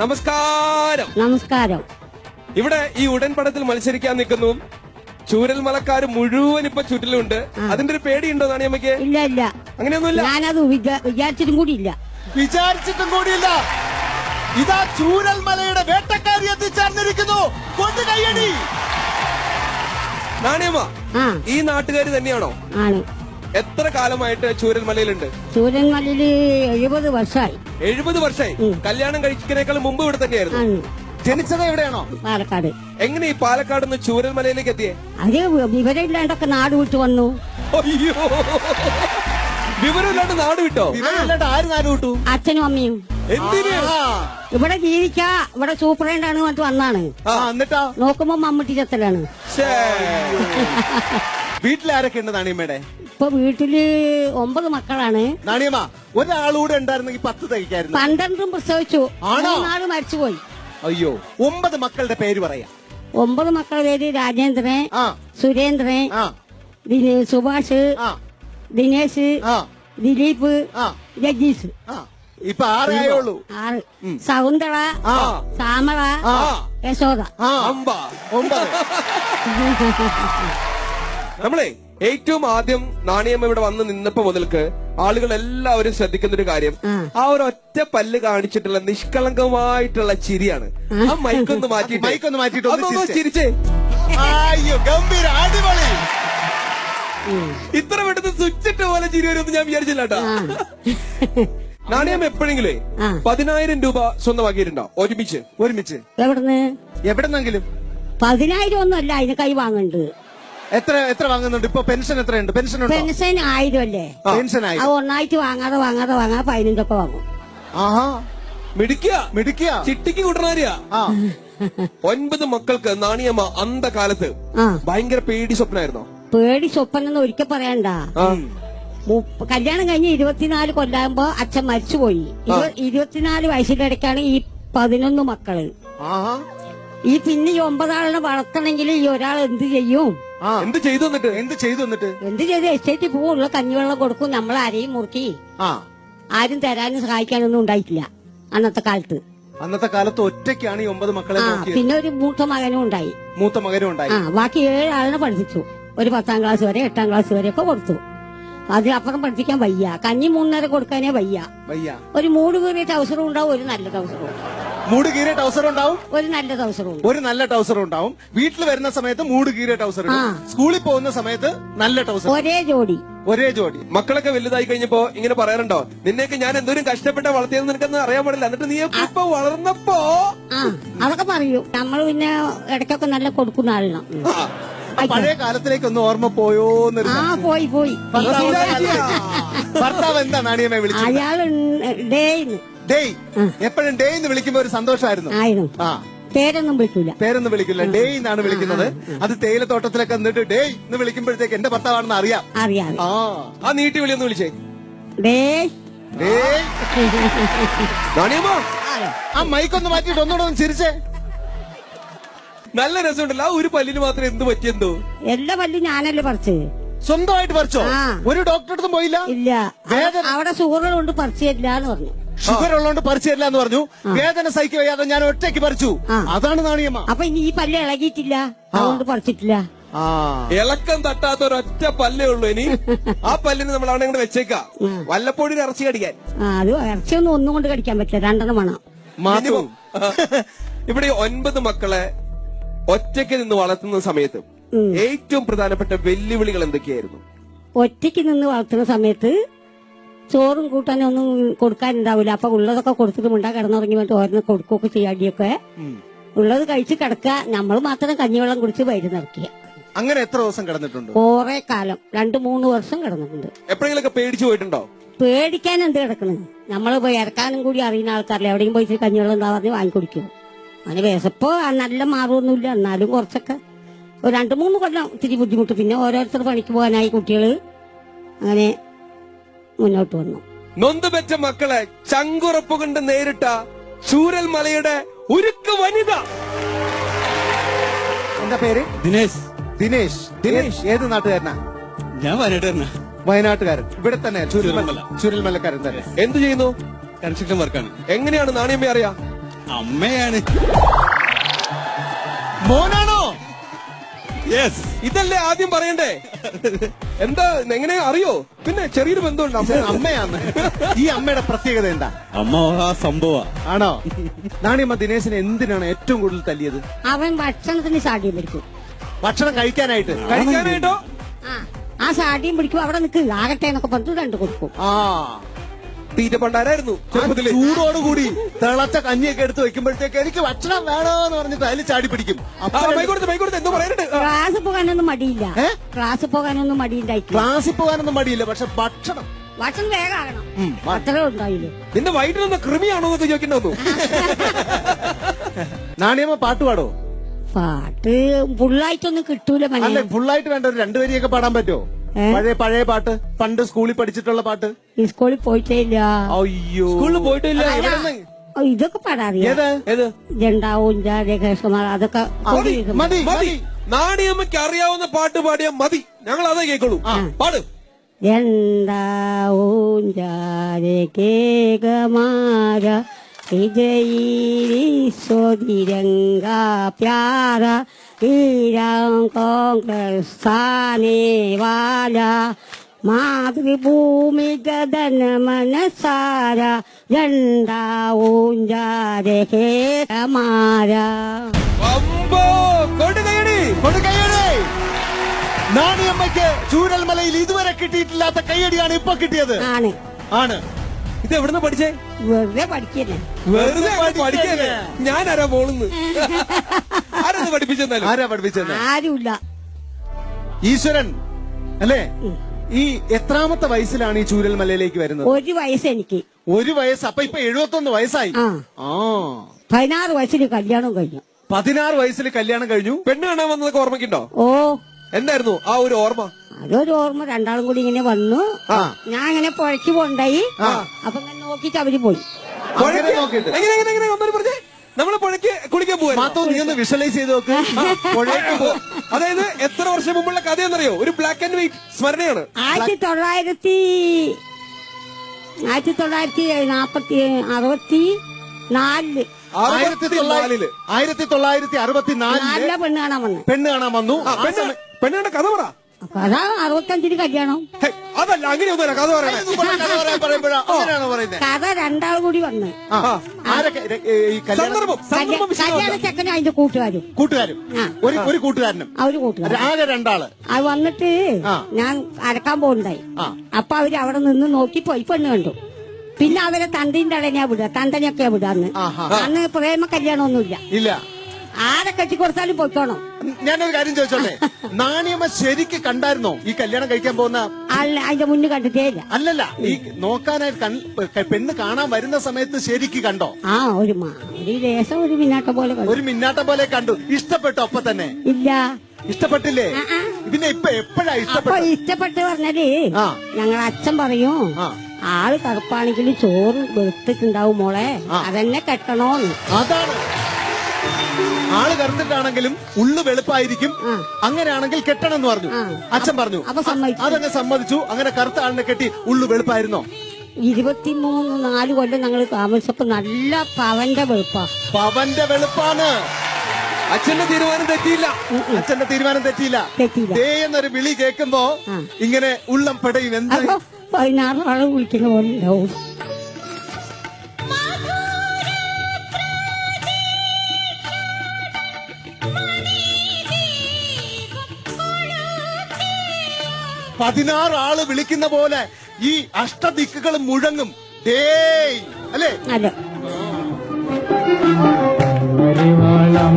നമസ്കാരം. നമസ്കാരം. ഇവിടെ ഈ ഉടൻ പടത്തിൽ മത്സരിക്കാൻ നിൽക്കുന്നു. ചൂരൽമലക്കാർ മുഴുവൻ ഇപ്പൊ ചുറ്റിലുണ്ട്. അതിന്റെ ഒരു പേടിയുണ്ടോ നാണിയമ്മയ്ക്ക് ഇല്ല ഇല്ല. അങ്ങനെയൊന്നുമില്ല? ഞാനത് വിചാ- വിചാരിച്ചിട്ടും കൂടി ഇല്ല വിചാരിച്ചിട്ടും കൂടിയില്ല. ഇതാ ചൂരൽമലയുടെ വേട്ടക്കാരി എത്തിച്ചേർന്നിരിക്കുന്നു. കൊണ്ട് കയ്യടി നാണിയമ്മ ഈ നാട്ടുകാര് തന്നെയാണോ? ആണ്. എത്ര കാലമായിട്ട് ചൂരൽമലയിലുണ്ട്? സൂര്യൻമലയിൽ എഴുപത് വർഷമായി എഴുപത് വർഷമായി കല്യാണം കഴിക്കുന്നേക്കാൾ മുമ്പ് ഇവിടെ തന്നെയായിരുന്നു? ജനിച്ചത് എവിടെയാണോ? പാലക്കാട്. എങ്ങനെ ഈ പാലക്കാട് നിന്ന് ചൂരൽമലയിലേക്ക് എത്തിയേ? അത് വിവരമില്ലാണ്ടൊക്കെ നാട് വിട്ടു വന്നു. അയ്യോ. വിവരമില്ലാണ്ട് നാട് വിട്ടോ? വിവരമില്ലാണ്ട് ആര് നാട് വിട്ടു? അച്ഛനും അമ്മയും. എന്തിന്? ഇവിടെ ജീവിക്കാ ഇവിടെ സൂപ്രണ്ടാണ് പറഞ്ഞിട്ട് വന്നാണ്. ആ. എന്നിട്ടാ? നോക്കുമ്പോ മമ്മൂട്ടി ചത്തലാണ്. വീട്ടിലാരൊക്കെ ഉണ്ട് നാണിയമ്മയുടെ? ഇപ്പൊ വീട്ടിൽ ഒമ്പത് മക്കളാണ്. നാണിയമ്മ ഒരാളൂടെ ഉണ്ടായിരുന്നെങ്കിൽ പത്ത് തയ്ക്കായിരുന്നു. പന്ത്രണ്ടും പ്രസവിച്ചു. ആണോ? മൂന്നാൾ മരിച്ചുപോയി. അയ്യോ ഒമ്പത് മക്കളുടെ പേര് പറയാ. ഒമ്പത് മക്കളുടെ പേര് രാജേന്ദ്രൻ ആ. സുരേന്ദ്രൻ ആ. ദിനേ- സുഭാഷ് ആ. ദിനേശ് ആ. ദിലീപ് ആ. ജഗീഷ്. ആ. ഇപ്പൊ ആറേയുള്ളു ആറ്. ശകുന്തള ആ. ശ്യാമള ആ. യശോദ. ആ. അമ്പ. ഒമ്പത്. നമ്മളെ ഏറ്റവും ആദ്യം നാണിയമ്മ ഇവിടെ വന്ന് നിന്നപ്പോ മുതൽക്ക് ആളുകൾ എല്ലാവരും ശ്രദ്ധിക്കുന്ന ഒരു കാര്യം. ആ. ഒരു ഒറ്റ പല്ല് കാണിച്ചിട്ടുള്ള നിഷ്കളങ്കമായിട്ടുള്ള ചിരിയാണ്. ആ. മൈക്കൊന്ന് മാറ്റി മൈക്കൊന്ന് മാറ്റിട്ട് ചിരിച്ചേ. അയ്യോ ഗംഭീര അടിപൊളി. ഇത്ര പെട്ടെന്ന് സ്വിച്ചിട്ട് പോലെ ചിരി വരുമെന്ന് ഞാൻ വിചാരിച്ചില്ല കേട്ടോ. ആ. നാണയം എപ്പോഴെങ്കിലേ. പതിനായിരം രൂപ സ്വന്തമാക്കിയിട്ടുണ്ടോ ഒരുമിച്ച് ഒരുമിച്ച്. എവിടുന്ന്? എവിടെന്നെങ്കിലും. പതിനായിരം ഒന്നും അല്ല അതിന് കൈ വാങ്ങണ്ട്. എത്ര എത്ര വാങ്ങുന്നുണ്ട്? ഇപ്പൊ പെൻഷൻ എത്രയുണ്ട്? പെൻഷൻ ഉണ്ടോ? പെൻഷൻ ആയിരം അല്ലേ പെൻഷൻ ആയി അത് ഒന്നായിട്ട് വാങ്ങാതെ വാങ്ങാതെ വാങ്ങാതെ പതിനഞ്ചൊക്കെ വാങ്ങും. ആഹാ. മിടിക്കുക മിടിക്കുക ചിട്ടിക്ക് കൂട്ടണാരിയാ ആ. ഒൻപത് മക്കൾക്ക് നാണിയമ്മ അന്ധകാലത്ത് ഭയങ്കര പേടി സ്വപ്നായിരുന്നോ? പേടി സ്വപ്നം എന്ന് ഒരിക്കൽ പറയണ്ട. കല്യാണം കഴിഞ്ഞ് ഇരുപത്തിനാല് കൊല്ലാകുമ്പോ അച്ഛൻ മരിച്ചുപോയി. ഇരുപ- ഇരുപത്തിനാല് വയസ്സിന്റെ ഇടയ്ക്കാണ് ഈ പതിനൊന്ന് മക്കൾ. ഈ പിന്നെ ഈ ഒമ്പതാളിനെ വളർത്തണമെങ്കിൽ ഈ ഒരാൾ എന്ത് ചെയ്യും? എന്ത് ചെയ്തു എന്നിട്ട്? എന്ത് ചെയ്തു എന്നിട്ട്? എന്ത് ചെയ്ത്? എസ്റ്റേറ്റിൽ പോവുള്ള കഞ്ഞിവെള്ളം കൊടുക്കും. നമ്മൾ ആരെയും മുറുക്കി. ആ. ആരും തരാനും സഹായിക്കാനൊന്നും ഉണ്ടായിട്ടില്ല അന്നത്തെ കാലത്ത്. അന്നത്തെ കാലത്ത് ഒറ്റയ്ക്കാണ് ഈ ഒമ്പത് മക്കളെ ആ നോക്കിയത്. പിന്നെ ഒരു മൂത്ത മകനും ഉണ്ടായി. മൂത്ത മകനും ഉണ്ടായി. ആ ബാക്കി ഏഴാളിനെ പഠിപ്പിച്ചു. ഒരു പത്താം ക്ലാസ് വരെ എട്ടാം ക്ലാസ് വരെ ഒക്കെ കൊടുത്തു. അതിനപ്പുറം പഠിപ്പിക്കാൻ വയ്യ. കഞ്ഞി മൂന്നര കൊടുക്കാനേ വയ്യ. വയ്യ. ഒരു മൂട് കീറിയ ടൗസറും ഉണ്ടാവും ഒരു നല്ല ടൗസറും ഉണ്ടാവും. മൂട് കീറിയ ടൗസർ ഉണ്ടാവും? ഒരു നല്ല ടൗസറും ഒരു നല്ല ടൗസർ ഉണ്ടാവും. വീട്ടിൽ വരുന്ന സമയത്ത് മൂട് കീറിയ ടൗസർ സ്കൂളിൽ പോകുന്ന സമയത്ത് നല്ല ടൗസർ ഒരേ ജോഡി. ഒരേ ജോഡി. മക്കളൊക്കെ വലുതായി കഴിഞ്ഞപ്പോ ഇങ്ങനെ പറയാറുണ്ടോ? നിന്നെയൊക്കെ ഞാൻ എന്തോരം കഷ്ടപ്പെട്ട വളർത്തിയെന്ന് നിനക്കൊന്നും അറിയാൻ പാടില്ല. എന്നിട്ട് നീ ഇപ്പൊ വളർന്നപ്പോ? ആ. അതൊക്കെ പറയൂ. നമ്മൾ പിന്നെ ഇടയ്ക്കൊക്കെ നല്ല കൊടുക്കുന്ന ആളാണ് പഴയ കാലത്തിലേക്ക് ഒന്ന് ഓർമ്മ പോയോന്നൊരു ആ പോയി പോയി. ഭർത്താവ് എന്താ നാണിയമ്മയെ വിളിച്ചത്? അയാൾ ഡേയ്. എപ്പോഴും ഡേയ് എന്ന് വിളിക്കുമ്പോ ഒരു സന്തോഷമായിരുന്നു? ആയിരുന്നു. ആ. പേരൊന്നും വിളിക്കൂല. പേരൊന്നും വിളിക്കില്ല ഡേയ് എന്നാണ് വിളിക്കുന്നത്. അത് തേയിലത്തോട്ടത്തിലൊക്കെ നിന്നിട്ട് ഡേയ് എന്ന് വിളിക്കുമ്പോഴത്തേക്ക് എന്റെ ഭർത്താവാണെന്ന് അറിയാം. അറിയാം ആ. ആ നീട്ടി വിളിയൊന്ന് വിളിച്ചേ. ഡേ ഡേയ്. നാണിയമ്മ ആ മൈക്കൊന്ന് മാറ്റിയിട്ട് ഒന്നുകൂടെ ഒന്ന് ചിരിച്ചേ. നല്ല രസമുണ്ടല്ലോ. ആ ഒരു പല്ലിന് മാത്രം എന്ത് പറ്റിയെന്തോ? എല്ലാ പല്ലും ഞാനല്ലേ പറിച്ച് സ്വന്തമായിട്ട് പറിച്ചോ? ഒരു ഡോക്ടറെ അടുത്തും പോയില്ല. ഇല്ല. വേദന- അവിടെ ഷുഗർ കൊണ്ട് പറിച്ചില്ല എന്ന് പറഞ്ഞു. ഷുഗർ ഉള്ളതുകൊണ്ട് പറിച്ചു തരില്ല എന്ന് പറഞ്ഞു വേദന സഹിക്കുക വയ്യാതെ ഞാൻ ഒറ്റയ്ക്ക് പറിച്ചു. അതാണ് നാണിയമ്മ. അപ്പൊ ഇനി ഈ പല്ല് ഇളകിയിട്ടില്ല. അതുകൊണ്ട് പറിച്ചിട്ടില്ല. ആ. ഇളക്കം തട്ടാത്ത ഒരൊറ്റ പല്ലേ ഉള്ളൂ ഇനി. ആ പല്ലിന് നമ്മൾ അവിടെ ഇങ്ങോട്ട് വെച്ചേക്കാം. വല്ലപ്പോഴും ഇറച്ചി കടിക്കാൻ. ആ അത് ഇറച്ചിയൊന്നും ഒന്നും കൊണ്ട് കടിക്കാൻ പറ്റില്ല. രണ്ടെണ്ണം വേണം. ഇവിടെ ഒൻപത് മക്കളെ ഒറ്റയ്ക്ക് നിന്ന് വളർത്തുന്ന സമയത്ത്. ഏറ്റവും പ്രധാനപ്പെട്ട വെല്ലുവിളികൾ എന്തൊക്കെയായിരുന്നു? ഒറ്റയ്ക്ക് നിന്ന് വളർത്തുന്ന സമയത്ത് ചോറും കൂട്ടാനും ഒന്നും കൊടുക്കാനുണ്ടാവില്ല. അപ്പൊ ഉള്ളതൊക്കെ കൊടുത്തിട്ട് മുണ്ടാ കിടന്നുറങ്ങി വേണ്ടി ഓരോന്ന് കൊടുക്കുകയൊക്കെ ചെയ്യാടിയൊക്കെ ഉള്ളത് കഴിച്ച് കിടക്കുക. നമ്മൾ മാത്രം കഞ്ഞിവെള്ളം കുടിച്ച് വയറ് നിറക്കുക അങ്ങനെ എത്ര ദിവസം കിടന്നിട്ടുണ്ട്? കുറെ കാലം. രണ്ടു മൂന്ന് വർഷം കിടന്നിട്ടുണ്ട്. എപ്പോഴെങ്കിലും പേടിച്ചു പോയിട്ടുണ്ടോ? പേടിക്കാൻ എന്ത് കിടക്കണത് നമ്മൾ പോയി ഇറക്കാനും കൂടി അറിയുന്ന ആൾക്കാരില്ല? എവിടെയും പോയിട്ട് കഞ്ഞിവെള്ളം എന്താ പറഞ്ഞ് വാങ്ങിക്കുടിക്കും. അതിന് വിശപ്പോ നല്ല മാറുമൊന്നുമില്ല എന്നാലും കുറച്ചൊക്കെ ഒരു രണ്ടു മൂന്ന് കൊല്ലം ഇത്തിരി ബുദ്ധിമുട്ട്. പിന്നെ ഓരോരുത്തർ പണിക്ക് പോകാനായി കുട്ടികൾ അങ്ങനെ മുന്നോട്ട് വന്നു. നൊന്തുപെറ്റ മക്കളെ ചങ്കുറപ്പ് കൊണ്ട് നേരിട്ട ചൂരൽ മലയുടെ ഉരുക്ക് വനിത. എന്താ പേര്? ദിനേശ്. ദിനേശ്. ദിനേശ്. ഏത് നാട്ടുകാരനാ? ഞാൻ വയനാട്ട് വയനാട്ടുകാരൻ. ഇവിടെ തന്നെ ചുരുൽമല ചുരൽമല. ചുരുൽമലക്കാരൻ തന്നെ. എന്ത് ചെയ്യുന്നു? കൺസ്ട്രക്ഷൻ വർക്കാണ്. എങ്ങനെയാണ് നാണിയമ്മ അറിയാ? അമ്മയാണ്. മോനാണോ യെസ് ഇതല്ലേ ആദ്യം പറയണ്ടേ? എന്താ എങ്ങനെ? അറിയോ? പിന്നെ ചെറിയൊരു ബന്ധമുണ്ട് അമ്മയാണ്. അമ്മ ഈ അമ്മയുടെ പ്രത്യേകത എന്താ? അമ്മ സംഭവ. ആണോ? നാണിയമ്മ ദിനേശിനെ എന്തിനാണ് ഏറ്റവും കൂടുതൽ തല്ലിയത്? അവൻ ഭക്ഷണത്തിന് സാഠ്യം പിടിക്കും. ഭക്ഷണം കഴിക്കാനായിട്ട്. കഴിക്കാനായിട്ടോ? ആ. ആ സാഠ്യം പിടിക്കും. അവിടെ നിൽക്കുക ആകട്ടെ എന്നൊക്കെ പറഞ്ഞു രണ്ട് കൊടുക്കും. ആ. തീറ്റ പണ്ടാരായിരുന്നു ആ ചെറുപ്പത്തിൽ. ചൂടോടുകൂടി തിളച്ച കഞ്ഞിയൊക്കെ എടുത്ത് വെക്കുമ്പോഴത്തേക്ക് എനിക്ക് ഭക്ഷണം വേണോന്ന് പറഞ്ഞിട്ട് അതിൽ ചാടി പിടിക്കും എന്തോ പറയാനുണ്ട്? ക്ലാസ് പോകാനൊന്നും മടിയില്ല? ക്ലാസ് പോകാനൊന്നും മടിയില്ല ക്ലാസ് പോകാനൊന്നും മടിയില്ല പക്ഷെ ഭക്ഷണം. ഭക്ഷണം വേഗമാകണം അത്രേ ഉണ്ടായില്ലേ നിന്റെ വൈകിട്ട് നിന്ന് കൃമിയാണോ എന്നൊക്കെ ചോദിക്കണ്ടോ നാണിയമ്മ പാട്ട് പാടോ? പാട്ട് ഫുള്ളായിട്ടൊന്നും കിട്ടൂല അല്ല ഫുള്ളായിട്ട് വേണ്ട ഒരു രണ്ടുപേരെയൊക്കെ പാടാൻ പറ്റുമോ? പഴയ പഴയ പാട്ട്. പണ്ട് സ്കൂളിൽ പഠിച്ചിട്ടുള്ള പാട്ട്. സ്കൂളിൽ പോയിട്ടില്ല. അയ്യോ. സ്കൂളിൽ പോയിട്ടില്ല. ഇതൊക്കെ പാടാറിയ? ജണ്ടാവും ജാരകേഷകുമാർ അതൊക്കെ മതി മതി മതി. മതി. നാണിയമ്മയ്ക്ക് അറിയാവുന്ന പാട്ട് പാടിയാ മതി. ഞങ്ങൾ അതേ കേൾക്കുള്ളൂ. പാട്. ജണ്ടാവും ജാരകേകമാര വിജയീ സ്വതിരംഗ പ്യാര വീരാം കോൺഗ്രസ് സ്ഥാനേവാല മാതൃഭൂമി ഗതന മനസാര കൊടുക്കയ്യടി നാണിയമ്മയ്ക്ക് ചൂരൽമലയിൽ ഇതുവരെ കിട്ടിയിട്ടില്ലാത്ത കൈയടിയാണ് ഇപ്പൊ കിട്ടിയത്. ആണ്. ആണ്. ഇത് എവിടുന്ന് പഠിച്ചേ? വെറുതെ പഠിക്കല്ലേ? വെറുതെ പഠിക്കല്ലേ? ഞാനാരാ ഞാൻ ആരാ പോണെന്ന് ആരത് പഠിപ്പിച്ചെന്നാലും ആരാ പഠിപ്പിച്ചത് ആരുമില്ല. ഈശ്വരൻ അല്ലേ? ഈ എത്രാമത്തെ വയസ്സിലാണ് ഈ ചൂരൽ മലയിലേക്ക് വരുന്നത്? ഒരു വയസ്സ് എനിക്ക്. ഒരു വയസ്സ്. അപ്പൊ ഇപ്പൊ എഴുപത്തൊന്ന് വയസ്സായി. ആ. പതിനാറ് വയസ്സിൽ കല്യാണം കഴിഞ്ഞു. പതിനാറ് വയസ്സിൽ കല്യാണം കഴിഞ്ഞു. പെണ്ണ് കാണാൻ വന്നതൊക്കെ ഓർമ്മയ്ക്കുണ്ടോ? ഓ. എന്തായിരുന്നു ആ ഒരു ഓർമ്മ? അതൊരു ഓർമ്മ. രണ്ടാളും കൂടി ഇങ്ങനെ വന്നു. ഞാൻ ഇങ്ങനെ പുഴയ്ക്ക് പോണ്ടായി അപ്പൊ ഞാൻ നോക്കിട്ട് അവർ പോയി. എങ്ങനെ എങ്ങനെ എങ്ങനെ? ഒന്നൊരു പറഞ്ഞേ. നമ്മൾ പുഴയ്ക്ക് കുളിക്കാൻ പോവാ മാത്തോ നീ ഒന്ന് വിഷ്വലൈസ് ചെയ്ത് നോക്ക്. പുഴയ്ക്ക് പോ. അതായത് എത്ര വർഷം മുമ്പുള്ള കഥ എന്നറിയോ ഒരു ബ്ലാക്ക് ആൻഡ് വൈറ്റ് സ്മരണയാണ്. ആയിരത്തി തൊള്ളായിരത്തി ആയിരത്തി തൊള്ളായിരത്തി നാപ്പത്തി അറുപത്തി നാലിൽ. ആയിരത്തി തൊള്ളായിരത്തി ആയിരത്തി തൊള്ളായിരത്തി അറുപത്തിനാലിൽ പെണ്ണ് കാണാൻ വന്നു. പെണ്ണ് കാണാൻ വന്നു. ആ, ആ പെണ്ണ് സമയം- പെണ്ണുകളുടെ കഥ പറ. അതാ അറുപത്തഞ്ചിന് കല്യാണം. ഹേ, അതല്ല അങ്ങനെയൊന്നുമല്ല കഥ പറയണേ. കഥ പറയാൻ പറയുമ്പോഴാ അങ്ങനെയാണോ പറയുന്നത്? കഥ രണ്ടാൾ കൂടി വന്ന്. ആരൊക്കെ ര- ഏ, ഈ കല്യാണം സന്ദർഭം സന്ദർഭം കല്യാണ വിശദമല്ല ചെക്കനും അതിന്റെ കൂട്ടുകാരും. കൂട്ടുകാരും. ആ. ഒരു ഒരു കൂട്ടുകാരനും. അവർ കൂട്ടുകാർ ആകെ രണ്ടാൾ. അത് വന്നിട്ട് ആ. ഞാൻ അരക്കാൻ പോകുന്നുണ്ടായി ആ. അപ്പൊ അവർ അവിടെ നിന്ന് നോക്കി പോയി. പെണ്ണ് കണ്ടു. പിന്നെ അവരെ തണ്ടിന്റെ അടനെയാ വിടുക. തണ്ടനെയൊക്കെയാ വിടാന്ന്. ആഹാ. അന്ന് പ്രേമ കല്യാണമൊന്നുമില്ല. ഇല്ല. ആരെ കെട്ടി കൊടുത്താലും പൊയ്ക്കോണം. ഞാനൊരു കാര്യം ചോദിച്ചോട്ടെ? നാണിയമ്മ ശരിക്ക് കണ്ടായിരുന്നോ ഈ കല്യാണം കഴിക്കാൻ പോകുന്ന? അതിന്റെ മുന്നിൽ കണ്ടിട്ടേ ഇല്ല അല്ലല്ല ഈ നോക്കാനായി പെണ്ണ് കാണാൻ വരുന്ന സമയത്ത് ശരിക്ക് കണ്ടോ? ആ ഒരു ഒരു ലേശം ഒരു മിന്നാട്ടം പോലെ ഒരു മിന്നാട്ടം പോലെ കണ്ടു. ഇഷ്ടപ്പെട്ടു അപ്പൊ തന്നെ? ഇല്ല. ഇഷ്ടപ്പെട്ടില്ലേ. പിന്നെ ഇപ്പൊ എപ്പോഴാ ഇഷ്ടപ്പെട്ടു ഇഷ്ടപ്പെട്ട് പറഞ്ഞാൽ ആ. ഞങ്ങൾ അച്ഛൻ പറയും ആൾ കറുപ്പാണെങ്കിൽ ചോറ് വെളുത്തിട്ടുണ്ടാവും മോളെ. അതെന്നെ കെട്ടണോന്ന്. അതാണ്. ആൾ കറുത്തിട്ടാണെങ്കിലും ഉള്ളു വെളുപ്പായിരിക്കും. അങ്ങനെയാണെങ്കിൽ കെട്ടണം എന്ന് പറഞ്ഞു അച്ഛൻ പറഞ്ഞു. അതങ്ങ് സമ്മതിച്ചു. അങ്ങനെ കറുത്ത ആളിനെ കെട്ടി ഉള്ളു വെളുപ്പായിരുന്നോ? ഇരുപത്തിമൂന്ന് നാല് കൊല്ലം ഞങ്ങൾ താമസിച്ചപ്പോ നല്ല പവന്റെ വെളുപ്പാ. പവന്റെ വെളുപ്പാണ്. അച്ഛന്റെ തീരുമാനം തെറ്റിയില്ല. അച്ഛന്റെ തീരുമാനം തെറ്റിയില്ല. ദേ എന്നൊരു വിളി കേൾക്കുമ്പോ ഇങ്ങനെ ഉള്ളം പെടയും. എന്താ പതിനാറ് ആൾ വിളിക്കുന്ന പോലെ ഉണ്ടാവും. പതിനാറ് ആൾ വിളിക്കുന്ന പോലെ ഈ അഷ്ടദിക്കുകൾ മുഴങ്ങും. ഡേ അല്ലേ? പരിമളം